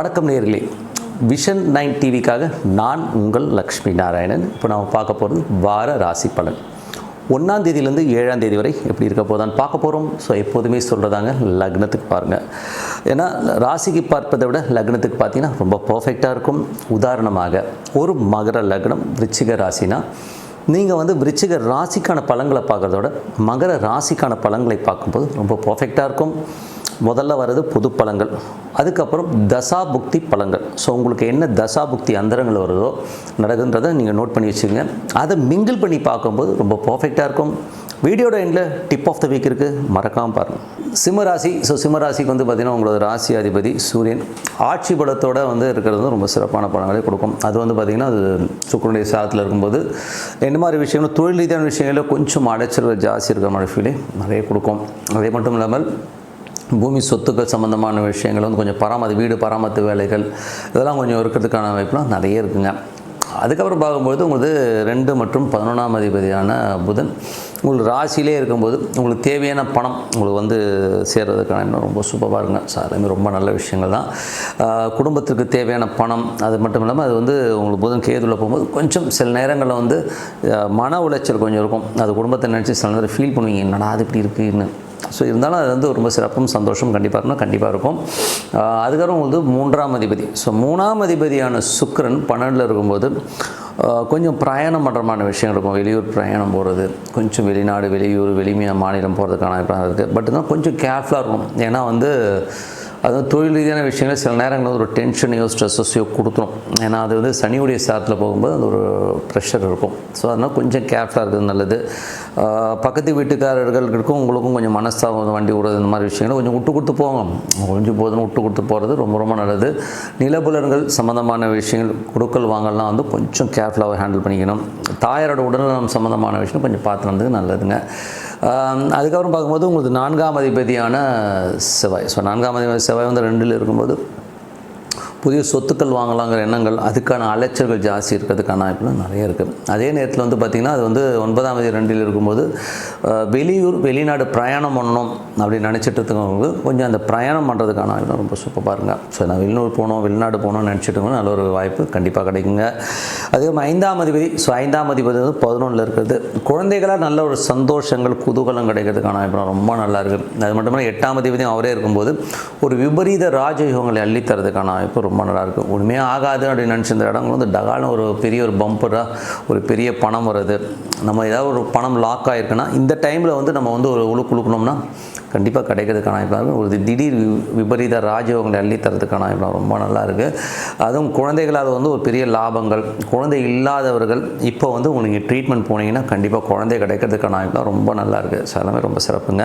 வணக்கம் நேர்களே vision nine டிவிக்காக நான் உங்கள் லக்ஷ்மி நாராயணன். இப்போ நாம் பார்க்க போகிறது வார ராசி பலன். ஒன்றாம் தேதியிலேருந்து ஏழாம் தேதி வரை எப்படி இருக்க போதான்னு பார்க்க போகிறோம் ஸோ எப்போதுமே சொல்கிறதாங்க லக்னத்துக்கு பாருங்கள் ஏன்னா ராசிக்கு பார்ப்பதை விட லக்னத்துக்கு பார்த்தீங்கன்னா ரொம்ப பர்ஃபெக்டாக இருக்கும். உதாரணமாக ஒரு மகர லக்னம் விருச்சிக ராசினா நீங்கள் வந்து விருச்சிக ராசிக்கான பழங்களை பார்க்குறதோட மகர ராசிக்கான பழங்களை பார்க்கும்போது ரொம்ப பர்ஃபெக்டாக இருக்கும். முதல்ல வர்றது புது பழங்கள். அதுக்கப்புறம் தசாபுக்தி பழங்கள். ஸோ உங்களுக்கு என்ன தசாபுக்தி அந்தரங்கள் வருதோ நடக்குன்றதை நீங்கள் நோட் பண்ணி வச்சுக்கோங்க. அதை மிங்கிள் பண்ணி பார்க்கும்போது ரொம்ப பர்ஃபெக்டாக இருக்கும். வீடியோட எண்டில் டிப் ஆஃப் த வீக் இருக்குது மறக்காமல் பாருங்கள் சிம்மராசி ஸோ சிம்மராசிக்கு வந்து பார்த்திங்கன்னா உங்களோட ராசி அதிபதி சூரியன். ஆட்சி பலத்தோடு வந்து இருக்கிறது வந்து ரொம்ப சிறப்பான பலன்களை கொடுக்கும். அது வந்து பார்த்திங்கன்னா அது சுக்கரனுடைய சாதத்தில் இருக்கும்போது என்ன மாதிரி விஷயங்களும் தொழில் ரீதியான விஷயங்களில் கொஞ்சம் அடைச்சல் ஜாஸ்தி இருக்கிற மாதிரி ஃபீலே நிறைய கொடுக்கும். அதே மட்டும் இல்லாமல் பூமி சொத்துக்கள் சம்மந்தமான விஷயங்கள் வந்து கொஞ்சம் பராமரி வீடு பராமரித்து வேலைகள் இதெல்லாம் கொஞ்சம் இருக்கிறதுக்கான வாய்ப்புலாம் நிறைய இருக்குங்க. அதுக்கப்புறம் பார்க்கும்போது உங்களுக்கு ரெண்டு மற்றும் பதினொன்றாம் அதிபதியான புதன் உங்களுக்கு ராசியிலே இருக்கும்போது உங்களுக்கு தேவையான பணம் உங்களுக்கு வந்து சேர்றதுக்கான இன்னும் ரொம்ப சூப்பராக இருங்க ஸோ அதுமாதிரி ரொம்ப நல்ல விஷயங்கள் தான். குடும்பத்துக்கு குடும்பத்திற்கு தேவையான பணம் அது மட்டும் இல்லாமல் அது வந்து உங்களுக்கு புதன் கேதுல போகும்போது கொஞ்சம் சில நேரங்களில் வந்து மன உளைச்சல் கொஞ்சம் இருக்கும். அது குடும்பத்தை நினச்சி சில நேரம் ஃபீல் பண்ணுவீங்க என்னடா அது இப்படி இருக்குன்னு. ஸோ இருந்தாலும் அது வந்து ரொம்ப சிறப்பும் சந்தோஷம் கண்டிப்பாக இருக்கணும் கண்டிப்பாக இருக்கும். அதுக்கப்புறம் வந்து மூன்றாம் அதிபதி. ஸோ மூணாம் அதிபதியான சுக்ரன் பன்னெண்டில் இருக்கும்போது கொஞ்சம் பிரயாணம் பண்ணுறமான விஷயம் இருக்கும். வெளியூர் பிரயாணம் போகிறது கொஞ்சம் வெளிநாடு வெளியூர் வெளிமையா மாநிலம் போகிறதுக்கான அபிப்பிராயம் இருக்குது பட் தான் கொஞ்சம் கேர்ஃபுல்லாக இருக்கும் ஏன்னா வந்து அதுவும் தொழில் ரீதியான விஷயங்கள் சில நேரங்களில் ஒரு டென்ஷனையோ ஸ்ட்ரெஸ்ஸஸையோ கொடுத்துரும். ஏன்னா அது வந்து சனியுடைய சாரத்தில் போகும்போது அது ஒரு ப்ரெஷர் இருக்கும். ஸோ அதனால் கொஞ்சம் கேர்ஃபுல்லாக இருக்கிறது நல்லது. பக்கத்து வீட்டுக்காரர்களுக்கும் உங்களுக்கும் கொஞ்சம் மனஸ்தாபம் வண்டி விடுறது இந்த மாதிரி விஷயங்களை கொஞ்சம் விட்டு கொடுத்து போங்க. கொஞ்சம் போதுன்னு விட்டு கொடுத்து போகிறது ரொம்ப ரொம்ப நல்லது. நிலபுலன்கள் சம்மந்தமான விஷயங்கள் கொடுக்கல் வாங்கலாம் வந்து கொஞ்சம் கேர்ஃபுல்லாக ஹேண்டில் பண்ணிக்கணும். தாயாரோட உடல்நலம் சம்மந்தமான விஷயம் கொஞ்சம் பார்த்து நடந்தது நல்லதுங்க. அதுக்கப்புறம் பார்க்கும்போது உங்களுக்கு நான்காம் அதிபதியான செவ்வாய். ஸோ நான்காம் அதிபதி செவ்வாய் வந்து ரெண்டில் இருக்கும்போது புதிய சொத்துக்கள் வாங்கலாங்கிற எண்ணங்கள் அதுக்கான அலைச்சல்கள் ஜாஸ்தி இருக்கிறதுக்கான வாய்ப்புகள் நிறைய இருக்குது அதே நேரத்தில் வந்து பார்த்திங்கன்னா அது வந்து ஒன்பதாம் தேதி ரெண்டில் இருக்கும்போது வெளியூர் வெளிநாடு பிரயாணம் பண்ணணும் அப்படின்னு நினச்சிட்டு இருக்கவங்களுக்கு கொஞ்சம் அந்த பிரயாணம் பண்ணுறதுக்கான வாய்ப்பு ரொம்ப சூப்பராக இருங்க ஸோ நான் வெளியூர் போகணும் வெளிநாடு போகணும்னு நினச்சிட்டு நல்ல ஒரு வாய்ப்பு கண்டிப்பாக கிடைக்குங்க. அதே மாதிரி ஐந்தாம் அதிபதி ஸோ ஐந்தாம் அதிபதி வந்து பதினொன்றில் இருக்கிறது. குழந்தைகளாக நல்ல ஒரு சந்தோஷங்கள் குதூகலம் கிடைக்கிறதுக்கான வாய்ப்பு ரொம்ப நல்லா இருக்குது அது மட்டும் இல்லாமல் எட்டாம் அதிபதியும் அவரே இருக்கும்போது ஒரு விபரீத ராஜயோகங்களை அள்ளித்தரதுக்கான வாய்ப்பு ரொம்ப நல்லாயிருக்கும் உண்மையாக ஆகாது அப்படின்னு நினச்சிருந்த இடங்களும் வந்து டகால்னு ஒரு பெரிய ஒரு பம்பராக ஒரு பெரிய பணம் வருது. நம்ம ஏதாவது ஒரு பணம் லாக் ஆகிருக்குன்னா இந்த டைமில் வந்து நம்ம வந்து ஒரு உழுக்கு உழுக்கணும்னா கண்டிப்பாக கிடைக்கிறதுக்கான வாய்ப்பு ஒரு திடீர் வி- விபரீத ராஜயோகங்களை அள்ளி தரதுக்கான வாய்ப்பு ரொம்ப நல்லா இருக்குது அதுவும் குழந்தைகளால் வந்து ஒரு பெரிய லாபங்கள். குழந்தை இல்லாதவர்கள் இப்போ வந்து உங்களுக்கு ட்ரீட்மெண்ட் போனீங்கன்னா கண்டிப்பாக குழந்தை கிடைக்கிறதுக்கான வாய்ப்பு ரொம்ப நல்லா இருக்குது ஸோ எல்லாமே ரொம்ப சிறப்புங்க.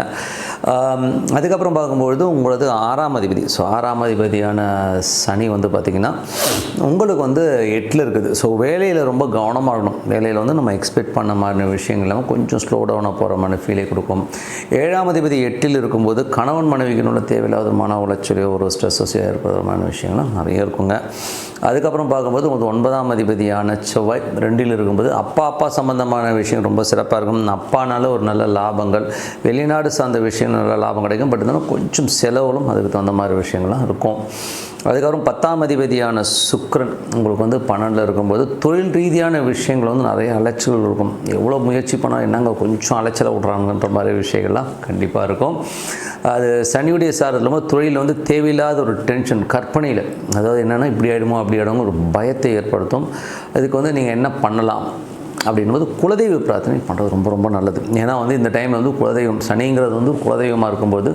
அதுக்கப்புறம் பார்க்கும்பொழுது உங்களது ஆறாம் அதிபதி. ஸோ ஆறாம் அதிபதியான சனி வந்து பார்த்திங்கன்னா உங்களுக்கு வந்து எட்டில் இருக்குது. ஸோ வேலையில் ரொம்ப கவனமாக இருக்கணும். வேலையில் வந்து நம்ம எக்ஸ்பெக்ட் பண்ண மாதிரி விஷயங்கள் இல்லாமல் கொஞ்சம் ஸ்லோ டவுனாக போகிற மாதிரி ஃபீலே கொடுக்கும். ஏழாம் அதிபதி எட்டில் இருக்கும்போது கணவன் மனைவிக்கு உள்ள தேவையில்லாத மன உளைச்சலையோ ஒரு ஸ்ட்ரெஸ்ஸஸோ ஏற்படுறமான விஷயங்கள்லாம் நிறைய இருக்குங்க. அதுக்கப்புறம் பார்க்கும்போது உங்களுக்கு ஒன்பதாம் அதிபதியான செவ்வாய் ரெண்டில் இருக்கும்போது அப்பா அப்பா சம்பந்தமான விஷயம் ரொம்ப சிறப்பாக இருக்கும். அப்பானால ஒரு நல்ல லாபங்கள் வெளிநாடு சார்ந்த விஷயம் நல்ல லாபம் கிடைக்கும். பட் இருந்தாலும் கொஞ்சம் செலவுகளும் அதுக்கு தகுந்த மாதிரி விஷயங்கள்லாம் இருக்கும். அதுக்கப்புறம் பத்தாம் அதிபதியான சுக்ரன் உங்களுக்கு வந்து பன்னெண்டில் இருக்கும்போது தொழில் ரீதியான விஷயங்கள் வந்து நிறைய அலைச்சல்கள் இருக்கும். எவ்வளோ முயற்சி பண்ணால் என்னங்க கொஞ்சம் அலைச்சலை விட்றாங்கன்ற மாதிரி விஷயங்கள்லாம் கண்டிப்பாக இருக்கும். அது சனியுடைய சார் இல்லாமல் தொழிலில் வந்து தேவையில்லாத ஒரு டென்ஷன் கற்பனையில். அதாவது என்னென்னா இப்படி ஆகிடுமோ அப்படி ஆகிடுமோ ஒரு பயத்தை ஏற்படுத்தும். அதுக்கு வந்து நீங்கள் என்ன பண்ணலாம்? அப்படின்போது குலதெய்வ பிரார்த்தனை பண்ணுறது ரொம்ப ரொம்ப நல்லது. ஏன்னா வந்து இந்த டைமில் வந்து குலதெய்வம் சனிங்கிறது வந்து குலதெய்வமாக இருக்கும்போது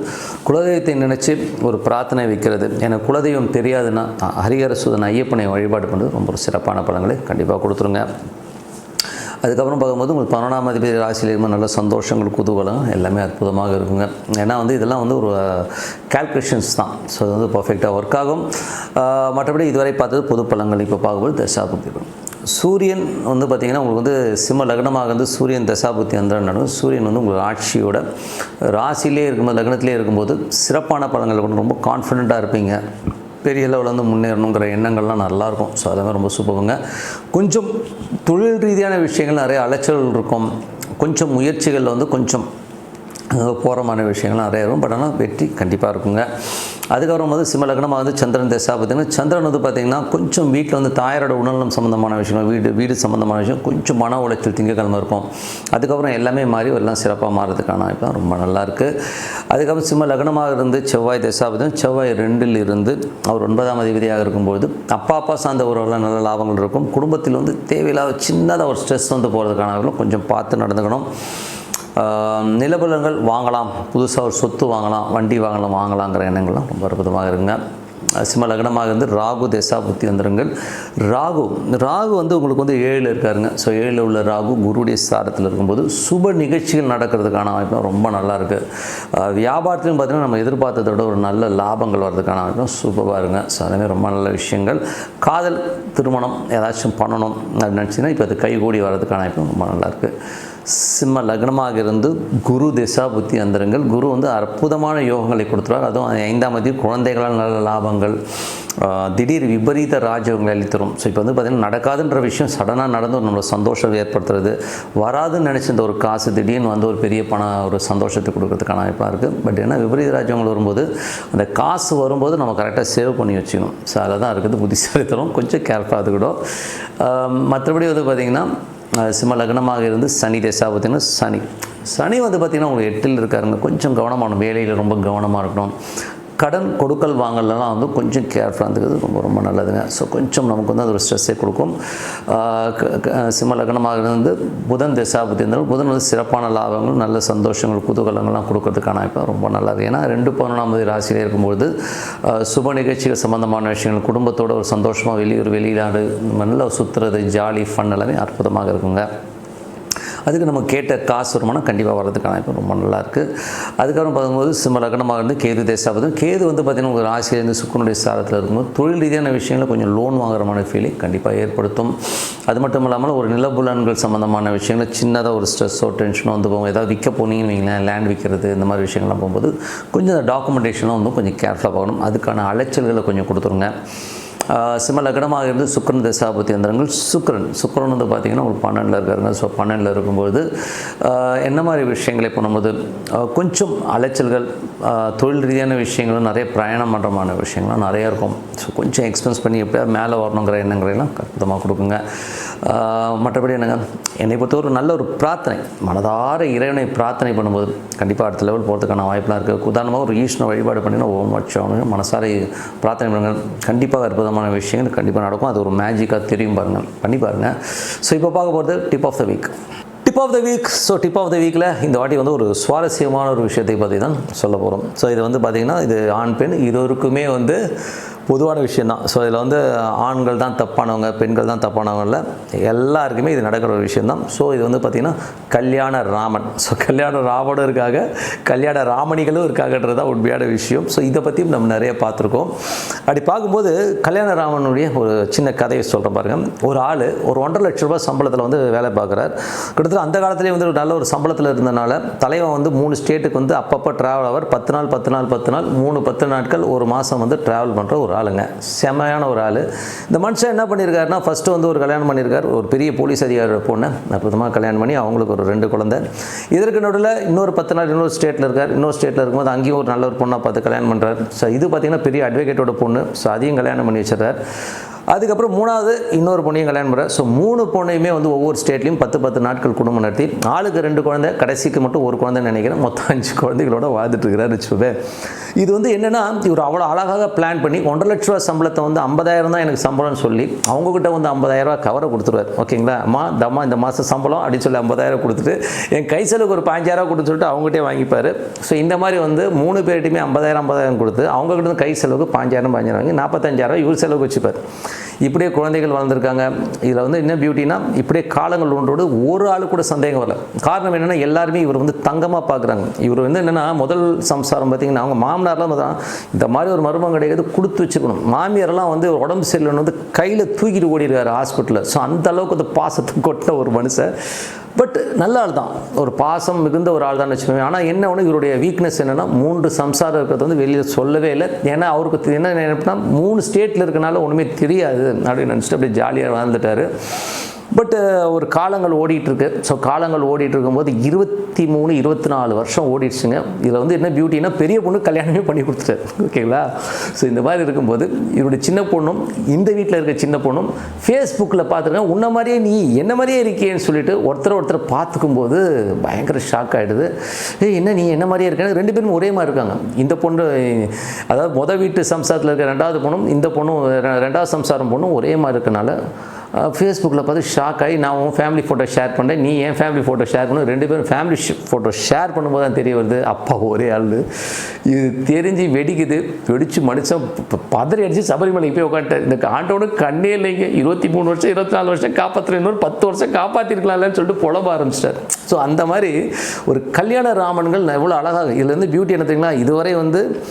குலதெய்வத்தை நினச்சி ஒரு பிரார்த்தனை வைக்கிறது. எனக்கு குலதெய்வம் தெரியாதுன்னா ஹரிகரசுதன் ஐயப்பனை வழிபாடு பண்ணுறது ரொம்ப ஒரு சிறப்பான படங்களை கண்டிப்பாக கொடுத்துருங்க. அதுக்கப்புறம் பார்க்கும்போது உங்களுக்கு பதினொன்றாம் அதிபதி ராசியில் இருக்கும்போது நல்ல சந்தோஷங்கள் குதூகலம் எல்லாமே அற்புதமாக இருக்குங்க. ஏன்னா வந்து இதெல்லாம் வந்து ஒரு கால்குலேஷன்ஸ் தான். ஸோ அது வந்து பர்ஃபெக்டாக ஒர்க் ஆகும். மற்றபடி இதுவரை பார்த்தது பொது பலன்கள். இப்போ பார்க்கும்போது தசாபுத்தி சூரியன் வந்து பார்த்திங்கன்னா உங்களுக்கு வந்து சிம்ம லக்னமாக வந்து சூரியன் தசாபுத்தி அந்த நடக்கும். சூரியன் வந்து உங்களுக்கு ஆட்சியோட ராசியிலே இருக்கும்போது லக்னத்திலே இருக்கும்போது சிறப்பான பலன்கள் கொண்டு ரொம்ப கான்ஃபிடெண்ட்டாக இருப்பீங்க. பெரிய லெவலில் வந்து முன்னேறணுங்கிற எண்ணங்கள்லாம் நல்லாயிருக்கும். ஸோ அதெல்லாம் ரொம்ப சூப்பருங்க கொஞ்சம் தொழில் ரீதியான விஷயங்கள் நிறைய அலைச்சல் இருக்கும். கொஞ்சம் முயற்சிகளில் வந்து கொஞ்சம் போகிறமான விஷயங்கள்லாம் நிறைய இருக்கும் பட் ஆனால் வெற்றி கண்டிப்பாக இருக்குங்க. அதுக்கப்புறம் வந்து சிம்ம லக்னமாக வந்து சந்திரன் தசா பார்த்திங்கன்னா சந்திரன் வந்து பார்த்திங்கன்னா கொஞ்சம் வீட்டில் வந்து தாயாரோட உடல்நலம் சம்மந்தமான விஷயங்கள் வீடு வீடு சம்மந்தமான விஷயம் கொஞ்சம் மன உளைச்சல் திங்கக்கிழமை இருக்கும். அதுக்கப்புறம் எல்லாமே மாறி எல்லாம் சிறப்பாக மாறதுக்கான வாய்ப்பு ரொம்ப நல்லா இருக்குது அதுக்கப்புறம் சிம்ம லக்னமாக இருந்து செவ்வாய் தசா பார்த்திங்கன்னா செவ்வாய் ரெண்டில் இருந்து அவர் ஒன்பதாம் அதிபதியாக இருக்கும்போது அப்பா அப்பா சார்ந்த உறவுலாம் நல்ல லாபங்கள் இருக்கும். குடும்பத்தில் வந்து தேவையில்லாத சின்னதாக ஒரு ஸ்ட்ரெஸ் வந்து போகிறதுக்கான கொஞ்சம் பார்த்து நடந்துக்கணும். நிலபலங்கள் வாங்கலாம். புதுசாக ஒரு சொத்து வாங்கலாம் வண்டி வாங்கலாம் வாங்கலாங்கிற எண்ணங்கள்லாம் ரொம்ப அற்புதமாக இருங்க சிம்ம லக்னமாக இருந்து ராகு தேசா புத்தி வந்துருங்கள். ராகு ராகு வந்து உங்களுக்கு வந்து ஏழில் இருக்காருங்க. ஸோ ஏழில் உள்ள ராகு குருடைய சாரத்தில் இருக்கும்போது சுப நிகழ்ச்சிகள் நடக்கிறதுக்கான வாய்ப்பு ரொம்ப நல்லா இருக்குது வியாபாரத்திலும் பார்த்தீங்கன்னா நம்ம எதிர்பார்த்ததை விட ஒரு நல்ல லாபங்கள் வர்றதுக்கான வாய்ப்பு சூப்பராக இருங்க ஸோ அதுமாதிரி ரொம்ப நல்ல விஷயங்கள். காதல் திருமணம் ஏதாச்சும் பண்ணணும் அப்படின்னு நினச்சிங்கன்னா இப்போ அது கைகூடி வர்றதுக்கான வாய்ப்பு ரொம்ப நல்லா இருக்குது சிம்ம லக்னமாக இருந்து குரு திசா புத்தி அந்தரங்கள். குரு வந்து அற்புதமான யோகங்களை கொடுத்துருவார். அதுவும் ஐந்தாம் தேதி குழந்தைகளால் நல்ல லாபங்கள் திடீர் விபரீத ராஜ்யங்களை அளித்தரும். ஸோ இப்போ வந்து பார்த்திங்கன்னா நடக்காதுன்ற விஷயம் சடனாக நடந்து ஒரு நம்மளோட சந்தோஷம் ஏற்படுத்துறது. வராதுன்னு நினச்சிருந்த ஒரு காசு திடீர்னு வந்து ஒரு பெரிய பணம் ஒரு சந்தோஷத்தை கொடுக்கறதுக்கான வாய்ப்பாக இருக்குது பட் ஏன்னா விபரீத ராஜ்யங்கள் வரும்போது அந்த காசு வரும்போது நம்ம கரெக்டாக சேவ் பண்ணி வச்சுக்கணும். ஸோ அதில் தான் இருக்குது புத்திசாலித்தனம் கொஞ்சம் கேர்ஃபுல்லாக அதுக்கிடும் மற்றபடி வந்து பார்த்திங்கன்னா சிம்ம லக்னமாக இருந்து சனி தேசா பார்த்திங்கன்னா சனி. சனி வந்து பார்த்திங்கன்னா உங்களுக்கு எட்டில் இருக்காருங்க. கொஞ்சம் கவனமான வேலையில் ரொம்ப கவனமாக இருக்கணும். கடன் கொடுக்கல் வாங்கலாம் வந்து கொஞ்சம் கேர்ஃபுல்லாக இருந்துக்கிறது ரொம்ப ரொம்ப நல்லதுங்க. ஸோ கொஞ்சம் நமக்கு வந்து அது ஒரு ஸ்ட்ரெஸ்ஸே கொடுக்கும். க- க- சிம்ம லக்னமாக இருந்து புதன் திசா புத்தி இருந்தாலும் புதன் வந்து சிறப்பான லாபங்கள் நல்ல சந்தோஷங்கள் குதூகலங்கள்லாம் கொடுக்கறதுக்கான இப்போ ரொம்ப நல்லது. ஏன்னா ரெண்டு பதினொன்றாம் ராசியில் இருக்கும்பொழுது சுப நிகழ்ச்சிகள் சம்மந்தமான விஷயங்கள் குடும்பத்தோட ஒரு சந்தோஷமாக வெளியூர் வெளிநாடு நல்லா சுற்றுறது ஜாலி ஃபன் எல்லாமே அற்புதமாக இருக்குங்க. அதுக்கு நம்ம கேட்ட காசு வருமானம் கண்டிப்பாக வர்றதுக்கான இப்போ ரொம்ப நல்லாயிருக்கு அதுக்கப்புறம் பார்க்கும்போது சிம்ம லக்னமாக இருந்து கேது தேசாபதம் கேது வந்து பார்த்திங்கன்னா உங்கள் ராசியிலேருந்து சுக்கரனுடைய சாரத்தில் இருக்கும்போது தொழில் ரீதியான விஷயங்களில் கொஞ்சம் லோன் வாங்குற மாதிரி ஃபீலிங் கண்டிப்பாக ஏற்படுத்தும். அது மட்டும் இல்லாமல் ஒரு நிலபுலன்கள் சம்மந்தமான விஷயங்கள் சின்னதாக ஒரு ஸ்ட்ரெஸ்ஸோ டென்ஷனோ வந்து போகும். ஏதாவது விற்க போனீங்கன்னு வைங்களேன் லேண்ட் விற்கிறது இந்த மாதிரி விஷயங்கள்லாம் போகும்போது கொஞ்சம் அந்த டாக்குமெண்டேஷனும் வந்து கொஞ்சம் கேர்ஃபுல்லாக பார்க்கணும். அதுக்கான அலைச்சல்களை கொஞ்சம் கொடுத்துருங்க. சிம்ம லக்னமாக இருந்து சுக்கரன் தசாபதி அந்தரங்கள் சுக்கரன் சுக்கரன் வந்து பார்த்திங்கன்னா ஒரு பன்னெண்டில் இருக்காருங்க. ஸோ பன்னெண்டில் இருக்கும்போது என்ன மாதிரி விஷயங்களை பண்ணும்போது கொஞ்சம் அலைச்சல்கள் தொழில் ரீதியான விஷயங்களும் நிறைய பிரயாணம் பண்ணுறமான விஷயங்களும் நிறையா இருக்கும். ஸோ கொஞ்சம் எக்ஸ்பென்ஸ் பண்ணி எப்படியாவது மேலே வரணுங்கிற எண்ணங்களெல்லாம் அற்புதமாக கொடுக்குங்க. மற்றபடி என்னங்க? என்னை பொறுத்தவரை நல்ல ஒரு பிரார்த்தனை மனதார இறைவனை பிரார்த்தனை பண்ணும்போது கண்டிப்பாக அடுத்த லெவல் போகிறதுக்கான வாய்ப்பெலாம் இருக்குது உதாரணமாக ஒரு ஈஸ்வர வழிபாடு பண்ணினா ஓம் வச்சோம் மனசார பிரார்த்தனை பண்ணுங்க கண்டிப்பாக அற்புதமான விஷயங்கள் கண்டிப்பாக நடக்கும். அது ஒரு மேஜிக்காக தெரியும் பாருங்கள் பண்ணி பாருங்கள் ஸோ இப்போ பார்க்க போகிறது tip of the week tip of the week so tip of the வீக்கில் இந்த வாட்டி வந்து ஒரு சுவாரஸ்யமான ஒரு விஷயத்தை பற்றி தான் சொல்ல போகிறோம் ஸோ இது வந்து பார்த்திங்கன்னா இது ஆண் பெண் இருவருக்குமே வந்து பொதுவான விஷயந்தான். ஸோ இதில் வந்து ஆண்கள் தான் தப்பானவங்க பெண்கள் தான் தப்பானவங்க இல்லை எல்லாருக்குமே இது நடக்கிற ஒரு விஷயந்தான். ஸோ இது வந்து பார்த்திங்கன்னா கல்யாண ராமன். ஸோ கல்யாண ராமனும் இருக்காங்க கல்யாண ராமணிகளும் இருக்காங்கன்றது தான் உண்மையான விஷயம். ஸோ இதை பற்றியும் நம்ம நிறைய பார்த்துருக்கோம். அப்படி பார்க்கும்போது கல்யாண ராமனுடைய ஒரு சின்ன கதையை சொல்கிறேன் பாருங்கள் ஒரு ஆள் ஒரு ஒன்றரை லட்ச ரூபாய் சம்பளத்தில் வந்து வேலை பார்க்குறார். கிட்டத்தட்ட அந்த காலத்துலேயே வந்து ஒரு நல்ல ஒரு சம்பளத்தில் இருந்தனால தலைவன் வந்து மூணு ஸ்டேட்டுக்கு வந்து அப்பப்போ ட்ராவல் ஆவார். பத்து நாள் பத்து நாள் பத்து நாள் மூணு பத்து நாட்கள் ஒரு மாதம் வந்து ட்ராவல் பண்ணுற ஒரு ஆளுங்க. செமையான ஒரு ஆள். இந்த மனுஷன் என்ன பண்ணியிருக்காருன்னா ஃபஸ்ட்டு வந்து ஒரு கல்யாணம் பண்ணியிருக்கார் ஒரு பெரிய போலீஸ் அதிகாரி பொண்ணை. அற்புதமாக கல்யாணம் பண்ணி அவங்களுக்கு ஒரு ரெண்டு குழந்தை. இதற்கு நடுவில் இன்னொரு பத்து நாள் இன்னொரு ஸ்டேட்டில் இருக்கார். இன்னொரு ஸ்டேட்டில் இருக்கும்போது அங்கேயும் ஒரு நல்ல ஒரு பொண்ணை பார்த்து கல்யாணம் பண்ணுறாரு ஸோ இது பார்த்திங்கன்னா பெரிய அட்வொகேட்டோட பொண்ணு. ஸோ அதையும் கல்யாணம் பண்ணி வச்சிடறார். அதுக்கப்புறம் மூணாவது இன்னொரு பொண்ணையும் கல்யாணம் பண்ணுறார் ஸோ மூணு பொண்ணையுமே வந்து ஒவ்வொரு ஸ்டேட்லையும் பத்து பத்து நாட்கள் குடும்பம் நடத்தி ஆளுக்கு ரெண்டு குழந்தை கடைசிக்கு மட்டும் ஒரு குழந்தைன்னு நினைக்கிறேன். மொத்தம் அஞ்சு குழந்தைகளோட வாழ்ந்துட்டு இருக்கிறார் வச்சுப்பேன் இது வந்து என்னென்னா இவர் அவ்வளோ அழகாக பிளான் பண்ணி ஒன்றரை லட்ச ரூபா சம்பளத்தை வந்து ஐம்பதாயிரம் தான் எனக்கு சம்பளம்னு சொல்லி அவங்கக்கிட்ட வந்து ஐம்பதாயிரரூபா கவரை கொடுத்துருவார். ஓகேங்களா அம்மா தம்மா இந்த மாதம் சம்பளம் அப்படின்னு சொல்லி ஐம்பதாயிரம் கொடுத்துட்டு என் கை செலவுக்கு ஒரு பாஞ்சாயிரம் கொடுத்து சொல்லிட்டு அவங்ககிட்டே வாங்கிப்பார். ஸோ இந்த மாதிரி வந்து மூணு பேர்கிட்டையுமே ஐம்பதாயிரம் ஐம்பதாயிரம் கொடுத்து அவங்ககிட்ட இருந்து கை செலவுக்கு பாஞ்சாயிரம் பாஞ்சாயிரம் வாங்கி நாற்பத்தஞ்சாயிரம் இவர் செலவுக்கு வச்சுப்பார். இப்படியே குழந்தைகள் வளர்ந்துருக்காங்க. இதில் வந்து என்ன பியூட்டினா இப்படியே காலங்கள் ஒன்றோடு ஒரு ஆளு கூட சந்தேகம் வரல. காரணம் என்னென்னா எல்லாருமே இவர் வந்து தங்கமாக பார்க்குறாங்க. இவர் வந்து என்னென்னா முதல் சம்சாரம் பார்த்தீங்கன்னா அவங்க மாமனார்லாம் தான் இந்த மாதிரி ஒரு மருமம் கிடையாது கொடுத்து வச்சுக்கணும். மாமியாரெல்லாம் வந்து உடம்பு சரியில்லைன்னு வந்து கையில் தூக்கிட்டு ஓடிருக்காரு ஹாஸ்பிட்டலில் ஸோ அந்த அளவுக்கு அந்த பாசத்தை கொட்ட ஒரு மனுஷன். பட் நல்ல ஆள் தான். ஒரு பாசம் மிகுந்த ஒரு ஆள் தான் வச்சுக்கோங்க. ஆனால் என்ன ஒன்று இவருடைய வீக்னஸ் என்னென்னா மூன்று சம்சாரம் இருக்கிறது வந்து வெளியில் சொல்லவே இல்லை. ஏன்னா அவருக்கு என்ன நினைப்புனா மூணு ஸ்டேட்டில் இருக்கனால ஒன்றுமே தெரியாது அப்படின்னு நினச்சிட்டு அப்படியே ஜாலியாக வாழ்ந்துட்டாரு. பட்டு uh, ஒரு காலங்கள் ஓடிட்டுருக்கு. ஸோ காலங்கள் ஓடிட்டு இருக்கும்போது இருபத்தி மூணு இருபத்தி நாலு வருஷம் ஓடிடுச்சுங்க. இதில் வந்து என்ன பியூட்டினா பெரிய பொண்ணு கல்யாணமே பண்ணி கொடுத்துட்டாரு ஓகேங்களா ஸோ இந்த மாதிரி இருக்கும்போது இவருடைய சின்ன பொண்ணும் இந்த வீட்டில் இருக்க சின்ன பொண்ணும் ஃபேஸ்புக்கில் பார்த்துருக்கேன் உன்ன மாதிரியே நீ என்ன மாதிரியே இருக்கேன்னு சொல்லிட்டு ஒருத்தர் ஒருத்தர் பார்த்துக்கும்போது பயங்கர ஷாக் ஆகிடுது ஏய் என்ன நீ என்ன மாதிரியே இருக்கேன்னு? ரெண்டு பேரும் ஒரே மாதிரி இருக்காங்க. இந்த பொண்ணு அதாவது மொதல் வீட்டு சம்சாரத்தில் இருக்க ரெண்டாவது பொண்ணும் இந்த பொண்ணும் ரெண்டாவது சம்சாரம் பொண்ணும் ஒரே மாதிரி இருக்கனால ஃபேஸ்புக்கில் பார்த்து ஷாக் ஆகி நான் உன் ஃபேமிலி ஃபோட்டோ ஷேர் பண்ணேன் நீ என் ஃபேமிலி ஃபோட்டோ ஷேர் பண்ணு. ரெண்டு பேரும் ஃபேமிலி ஃபோட்டோ ஷேர் பண்ணும்போது தான் தெரிய வருது. அப்பா ஒரே ஆள். இது தெரிஞ்சு வெடிக்குது. வெடிச்சு மனுஷன் ப- பதறி அடித்து சபரிமலைக்கு போய் உட்காந்துட்டேன். இந்த ஆண்டோடு கண்ணே இல்லைங்க. இருபத்தி மூணு வருஷம் இருபத்தி நாலு வருஷம் காப்பாற்றுற இன்னொரு பத்து வருஷம் காப்பாற்றிருக்கலாம்லன்னு சொல்லிட்டு புலம்ப ஆரம்பிச்சிட்டார். ஸோ அந்த மாதிரி ஒரு கல்யாண ராமன்கள் எவ்வளோ அழகாக இதுலேருந்து பியூட்டி என்ன தெரியுங்களா? இதுவரை வந்து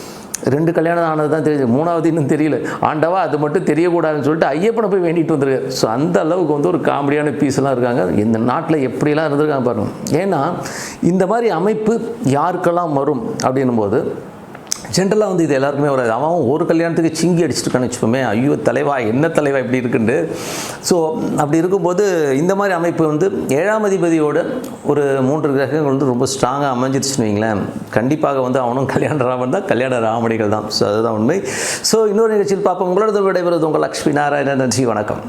ரெண்டு கல்யாணம் ஆனது தான் தெரியுது. மூணாவது இன்னும் தெரியல. ஆண்டவா அது மட்டும் தெரியக்கூடாதுன்னு சொல்லிட்டு ஐயப்பனை போய் வேண்டிட்டு வந்திருக்காரு. ஸோ அந்த அளவுக்கு வந்து ஒரு காமெடியான பீஸ் எல்லாம் இருக்காங்க. இந்த நாட்டில் எப்படிலாம் இருந்திருக்காங்க பாருங்கள் ஏன்னா இந்த மாதிரி அமைப்பு யாருக்கெல்லாம் வரும் அப்படின்னும் போது ஜென்ரலாக வந்து இது எல்லாருக்குமே வராது அவன் ஒரு கல்யாணத்துக்கு சிங்கி அடிச்சிருக்கான்னு வச்சுப்போமே ஐயோ தலைவா என்ன தலைவா இப்படி இருக்குண்டு ஸோ அப்படி இருக்கும்போது இந்த மாதிரி அமைப்பு வந்து ஏழாம் அதிபதியோட ஒரு மூன்று கிரகங்கள் வந்து ரொம்ப ஸ்ட்ராங்காக அமைஞ்சிருச்சுன்னு வைங்களேன். கண்டிப்பாக வந்து அவனும் கல்யாண ராமன் தான். கல்யாண ராமணிகள் தான். ஸோ அதுதான் உண்மை. ஸோ இன்னொரு நிகழ்ச்சியில் பார்ப்போம். உங்களோட விடைபெறுவது உங்கள் லக்ஷ்மி நாராயணன் நன்றி. வணக்கம்.